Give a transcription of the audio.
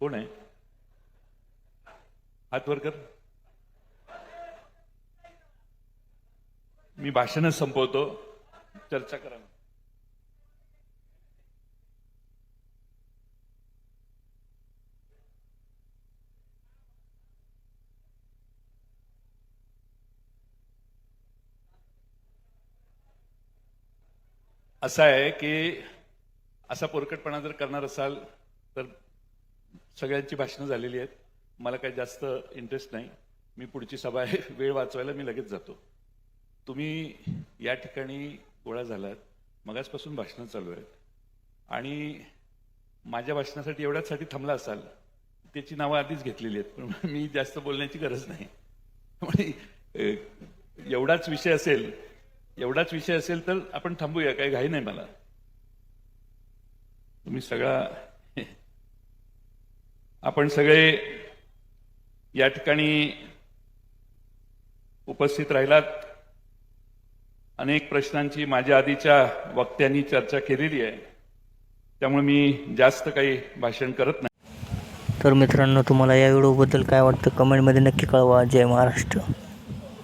कोण आहे? हात वर कर. मी भाषणच संपवतो. चर्चा करा असं आहे की असा पोरकटपणा जर करणार असाल तर सगळ्यांची भाषणं झालेली आहेत. मला काही जास्त इंटरेस्ट नाही. मी पुढची सभा आहे. वेळ वाचवायला मी लगेच जातो. तुम्ही या ठिकाणी गोळा झालात. मगाचपासून भाषणं चालू आहेत. आणि माझ्या भाषणासाठी एवढ्याचसाठी थांबला असाल. त्याची नावं आधीच घेतलेली आहेत. पण मी जास्त बोलण्याची गरज नाही. एवढाच विषय असेल एवढाच विषय असेल तर आपण थांबूया. काही घाई नाही मला. तुम्ही सगळा आपण सगळे या ठिकाणी उपस्थित राहिलात. अनेक प्रश्नांची माझ्या आधीच्या वक्त्यांनी चर्चा केलेली आहे. त्यामुळे मी जास्त काही भाषण करत नाही. तर मित्रांनो तुम्हाला या व्हिडिओबद्दल काय वाटतं? कमेंटमध्ये नक्की कळवा. जय महाराष्ट्र.